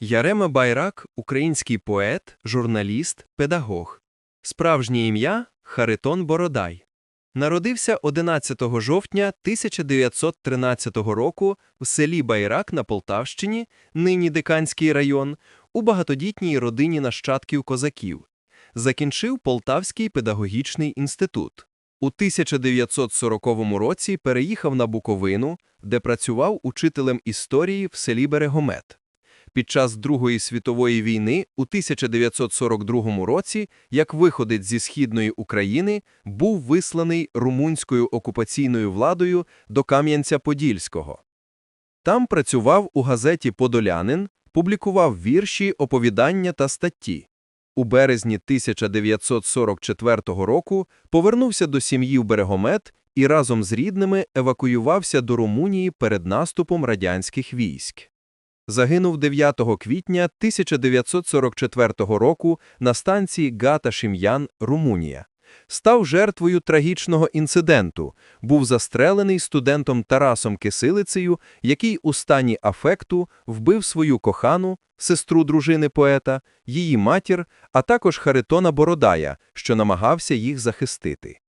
Ярема Байрак – український поет, журналіст, педагог. Справжнє ім'я – Харитон Бородай. Народився 11 жовтня 1913 року в селі Байрак на Полтавщині, нині Диканський район, у багатодітній родині нащадків козаків. Закінчив Полтавський педагогічний інститут. У 1940 році переїхав на Буковину, де працював учителем історії в селі Берегомет. Під час Другої світової війни у 1942 році, як виходець зі Східної України, був висланий румунською окупаційною владою до Кам'янця-Подільського. Там працював у газеті «Подолянин», публікував вірші, оповідання та статті. У березні 1944 року повернувся до сім'ї в Берегомет і разом з рідними евакуювався до Румунії перед наступом радянських військ. Загинув 9 квітня 1944 року на станції Гата Шім'ян, Румунія. Став жертвою трагічного інциденту, був застрелений студентом Тарасом Кисилицею, який у стані афекту вбив свою кохану, сестру дружини поета, її матір, а також Харитона Бородая, що намагався їх захистити.